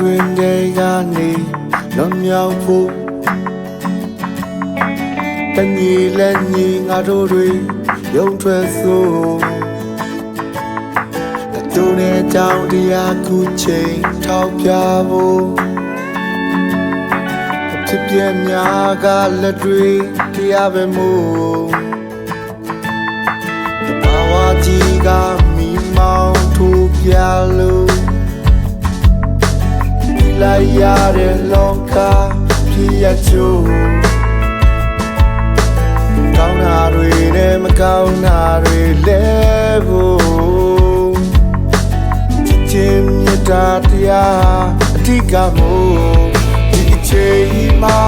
တွင်တည်းကနေလွန်မြောက်ဖို့တညီလက်ညီငါတို့တွေရုံထွက်ဆိုအတူနဲ့ကြောင်တရားခုချိန်ထောက်ပြဖို့အဖြစ်ပြက်များကလက်တွေတရားပဲမို့တဘာဝကြီးကမိမောင်းထိုးပြ လိုက်ရတဲ့လောကဖြစ်ရချို့ကောင်းတာတွေနဲ့မကောင်းတာတွေလဲဖို့ချစ်ချင်းမြတ်တာတရားအဓိကမို့ဒီအချိန်မှာ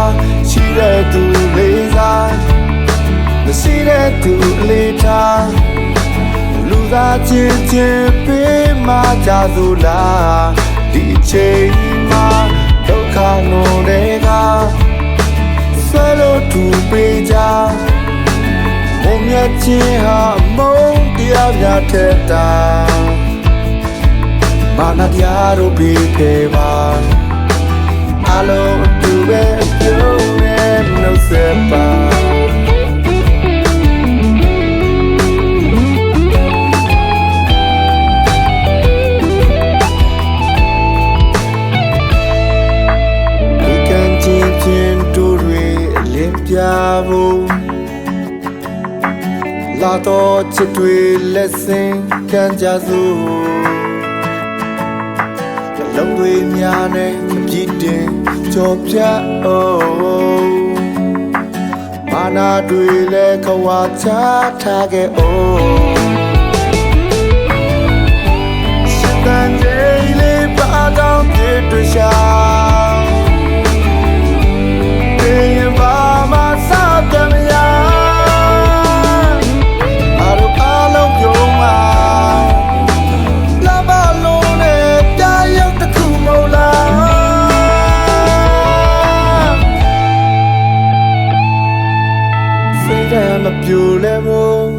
ရှိတဲ့သူလေးစားမရှိတဲ့သူလေးထားလူသားချင်းချင်းပေးမှကြစို့လားဒီအချိန်မှာဒု က္ခလုံးတွေကဆွဲလို့သူပေးကြမုံမြတ်ချင်းဟာမုံတရားပြတဲ့တာမာနတရားတို့ပြီးခဲ့ပါအလုံး ပြဖို့လာတော့ချစ်တွေလက်စင်ခံကြစို့နှလုံးတွေများနဲ့အပြည့်တင်ကြော်ပြအောင်မာနာတွေလည်းခွာချထားခဲ့အောင်ရှင်တန်ကြီးလေးပါတော့ပြည့်တွေ့ရှာ them a pure level.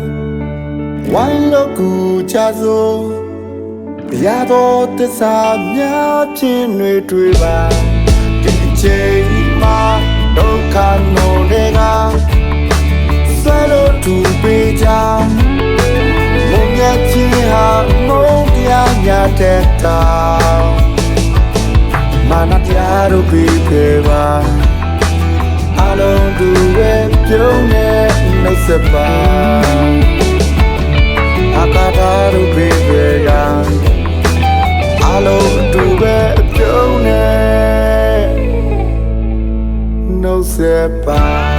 Wine look good, Chazo. တရားတော်သစ္စာများဖြင့်တွေတွေ့ပါဒီအချိန်မှာဒုက္ခနိုတွေကဆွဲလို့သူပေးကြမုံမြတ်ချင်းဟာမုံတရားများတဲ့တာ နှုတ်ဆက်ပါအကာတာတို့ပြီးခဲ့ကအလုံးအတူပဲအပြုံးနဲ့နှုတ်ဆက်ပါ